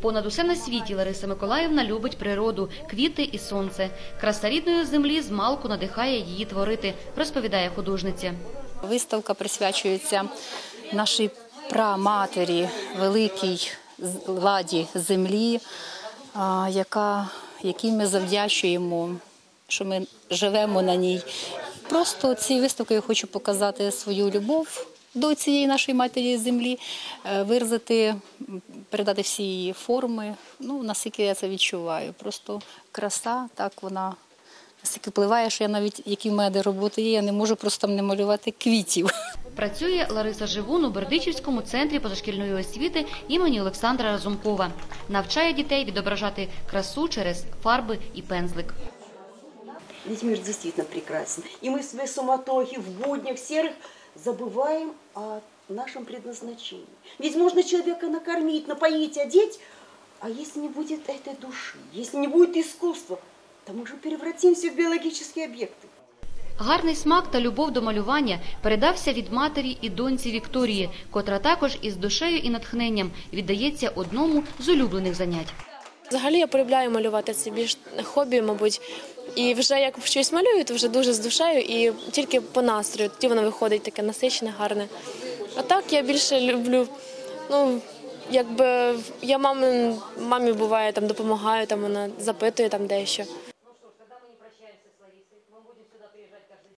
Понад усе на світі Лариса Миколаївна любить природу, квіти і сонце. Краса рідної землі змалку надихає її творити, розповідає художниця. Виставка присвячується нашій праматері, великій ладі землі, яка, якій ми завдячуємо, що ми живемо на ній. Просто цією виставкою хочу показати свою любов до цієї нашої матері землі, е, виразити, передати всі її форми. Ну, наскільки я це відчуваю. Просто краса, так вона настільки впливає, що я навіть які в мене роботи є, я не можу просто там не малювати квітів. Працює Лариса Живун у Бердичівському центрі позашкільної освіти імені Олександра Разумкова. Навчає дітей відображати красу через фарби і пензлик. Ведь мир действительно прекрасен. И мы в своей суматохе, в буднях серых забываем о нашем предназначении. Ведь можно человека накормить, напоить, одеть, а если не будет этой души, если не будет искусства, то мы же превратимся в биологические объекты. Гарний смак та любов до малювання передався від матері і доньці Вікторії, котра також із душею і натхненням віддається одному з улюблених занять. Взагалі я полюбляю малювати це більш хобі, мабуть. І вже як щось малюю, то вже дуже з душею і тільки по настрою. Тоді воно виходить таке насичене, гарне. А так я більше люблю. Ну, якби я мамі, мамі буває там допомагаю, там вона запитує там дещо.